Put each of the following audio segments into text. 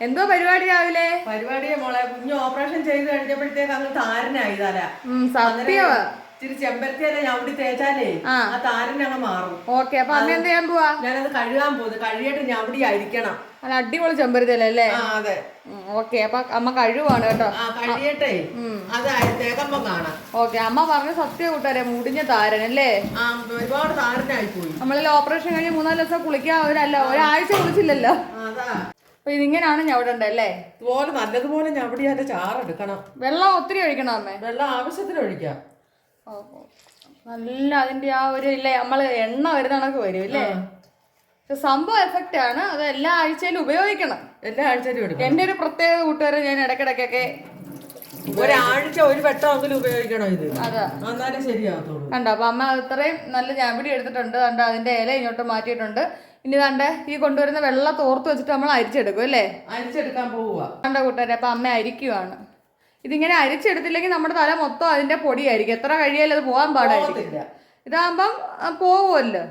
എന്തോ പരിപാടി രാവിലെ? പരിപാടിയെ മോളെ. കുഞ്ഞ് ഓപ്പറേഷൻ ചെയ്ത് കഴിഞ്ഞപ്പോഴത്തേക്ക് അങ്ങ് താരനായി തല. ഉം, സത്യമാ ഇച്ചിരി ചെമ്പരത്തിയല്ല ഞാൻ അവിടെ തേച്ചാലേ ആ. ആ താരനങ്ങ് മാറും. ഓക്കെ അപ്പൊ അമ്മ എന്ത് ചെയ്യാൻ പോവാ? ഞാനത് കഴുകാൻ പോകുന്നത്. കഴുകിയിട്ട് ഞാൻ അവിടെ ആയിരിക്കണം അല്ല അടിപൊളി ചെമ്പരുത്തല്ലേ അല്ലേ അതെ. ഓക്കെ അപ്പൊ അമ്മ കഴിവാണ് കേട്ടോ. ആ കഴുകിയിട്ടേ അത് തേക്കുമ്പോ കാണാം. ഓക്കെ അമ്മ പറഞ്ഞ സത്യ കൂട്ടാരെ മുടിഞ്ഞ താരൻ അല്ലേ? ഒരുപാട് താരനായി പോയി. നമ്മളെല്ലാം ഓപ്പറേഷൻ കഴിഞ്ഞ് മൂന്നാൽ ദിവസം കുളിക്കാൻ ഒരല്ല ഒരാഴ്ച കുളിച്ചില്ലല്ലോ. അതാ. അപ്പൊ ഇതിങ്ങനെയാണ് ഞവിടണ്ടേ അല്ലേ? ഇതുപോലെ നല്ലതുപോലെ ചാറ് ചാറെടുക്കണം. വെള്ളം ഒത്തിരി ഒഴിക്കണം അമ്മേ? വെള്ളം ആവശ്യത്തിന് ഒഴിക്കാം. ഓ, ഓ. നല്ല അതിന്റെ ആ ഒരു ഇല്ലേ നമ്മൾ എണ്ണ വരുന്ന കണക്ക് വരും ഇല്ലേ? പക്ഷെ സംഭവം എഫക്റ്റ് ആണ് അത് എല്ലാ ആഴ്ചയിലും ഉപയോഗിക്കണം. എല്ലാ ആഴ്ചയിലും എടുക്കണം. എന്റെ ഒരു പ്രത്യേക കൂട്ടുകാരെ ഞാൻ ഇടക്കിടക്കൊക്കെ ഒരാഴ്ച ഒരു വെട്ടമെങ്കിലും ഉപയോഗിക്കണം ഇത്? അതാ. എന്നാലേ ശരിയാകത്തുള്ളൂ കണ്ടോ അപ്പൊ അമ്മ അത്രയും നല്ല ഞാപിടി എടുത്തിട്ടുണ്ട് കണ്ടോ അതിന്റെ ഇല ഇങ്ങോട്ട് മാറ്റിയിട്ടുണ്ട്. ഇനി കണ്ടേ ഈ കൊണ്ടുവരുന്ന വെള്ള തോർത്ത് വെച്ചിട്ട് നമ്മൾ അരിച്ചെടുക്കും അല്ലേ? അരിച്ചെടുക്കാൻ പോവുക. കണ്ടോ കൂട്ടുകാരെ അപ്പൊ അമ്മ അരിക്കുവാണ്. ഇതിങ്ങനെ അരിച്ചെടുത്തില്ലെങ്കിൽ നമ്മുടെ തല മൊത്തം അതിന്റെ പൊടിയായിരിക്കും. എത്ര കഴിയാലും അത് പോകാൻ പാടായിരിക്കും. ഇതാകുമ്പം പോവുമല്ലോ.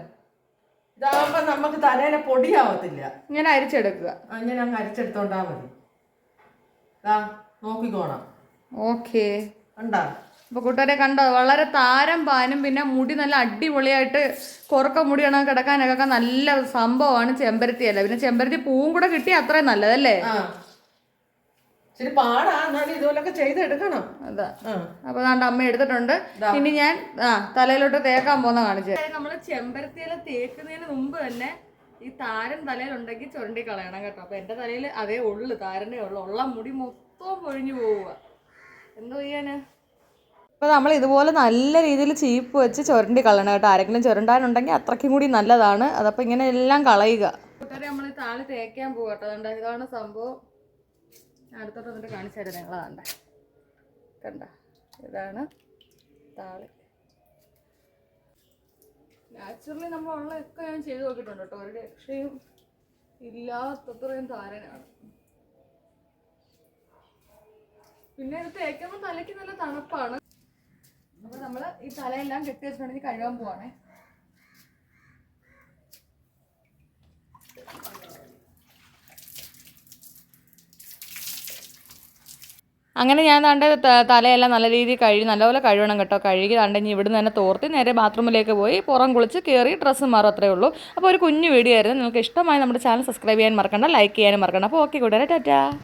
ഇതാകുമ്പോ നമുക്ക് തലേനെ പൊടിയാവത്തില്ല. ഇങ്ങനെ അരിച്ചെടുക്കുക. അങ്ങനെ അങ്ങ് അരിച്ചെടുത്തോണ്ടാ മതി. നോക്കിക്കോണം. ഓക്കേ. കണ്ടാ? അപ്പൊ കൂട്ടുകാരെ കണ്ടോ വളരെ താരം പാനും പിന്നെ മുടി നല്ല അടിപൊളിയായിട്ട് കുറുക്ക മുടിയാണ് കിടക്കാനൊക്കെ നല്ല സംഭവമാണ് ചെമ്പരത്തി അല്ല? പിന്നെ ചെമ്പരത്തി പൂവും കൂടെ കിട്ടിയ അത്രയും നല്ലതല്ലേ? ഇച്ചിരി പാടാ. എന്നാലും ഇതുപോലൊക്കെ ചെയ്തെടുക്കണം. അതാ. ആ. അപ്പൊ അതാണ്ട് അമ്മ എടുത്തിട്ടുണ്ട്. ഇനി ഞാൻ ആ തലയിലോട്ട് തേക്കാൻ പോന്ന കാണിച്ചു. നമ്മൾ ചെമ്പരത്തിയില തേക്കുന്നതിന് മുമ്പ് തന്നെ ഈ താരൻ തലയിലുണ്ടെങ്കിൽ ചുരണ്ടി കളയണം കേട്ടോ. അപ്പൊ എന്റെ തലയിൽ അതേ ഉള്ളു താരനേ ഉള്ളു. ഉള്ള മുടി മൊത്തം പൊഴിഞ്ഞു പോവുക. എന്തോ ചെയ്യാന്? അപ്പൊ നമ്മൾ ഇതുപോലെ നല്ല രീതിയിൽ ചീപ്പ് വെച്ച് ചുരണ്ടി കളയണം കേട്ടോ. ആരെങ്കിലും ചുരണ്ടാനുണ്ടെങ്കിൽ അത്രയ്ക്കും കൂടി നല്ലതാണ്. അതപ്പോൾ ഇങ്ങനെ എല്ലാം കളയുക. കൂട്ടുകാരെ നമ്മൾ താളി തേക്കാൻ പോകട്ടോ അതുകൊണ്ട് ഇതാണ് സംഭവം. അടുത്തോട്ട് വന്നിട്ട് കാണിച്ചു തരാം നിങ്ങൾ കണ്ട. കണ്ട ഇതാണ് താളി. നാച്ചുറലി നമ്മളുള്ളതൊക്കെ ഞാൻ ചെയ്ത് നോക്കിയിട്ടുണ്ട് കേട്ടോ. ഒരു രക്ഷയും ഇല്ലാത്തത്രയും താരനാണ്. പിന്നെ ഇത് തേക്കുമ്പോൾ തലയ്ക്ക് നല്ല തണുപ്പാണ്. അപ്പൊ നമ്മൾ ഈ തലയെല്ലാം കെട്ടി വെച്ചിട്ടുണ്ടെങ്കിൽ കഴുകാൻ പോവാണേ. അങ്ങനെ ഞാൻ താണ്ട് തലയെല്ലാം നല്ല രീതിയിൽ കഴുകി നല്ലപോലെ കഴുകണം കേട്ടോ. കഴുകി താണ്ട് ഇനി ഇവിടുന്ന് തന്നെ തോർത്തി നേരെ ബാത്റൂമിലേക്ക് പോയി പുറം കുളിച്ച് കയറി ഡ്രസ്സ് മാറും അത്രേ ഉള്ളൂ. അപ്പോൾ ഒരു കുഞ്ഞു വീഡിയോ ആയിരുന്നു. നിങ്ങൾക്ക് ഇഷ്ടമായി നമ്മുടെ ചാനൽ സബ്സ്ക്രൈബ് ചെയ്യാൻ മറക്കണ്ട ലൈക്ക് ചെയ്യാനും മറക്കണ്ട. അപ്പോൾ ഓക്കെ കൂട്ടുകാരെ ടാറ്റാ.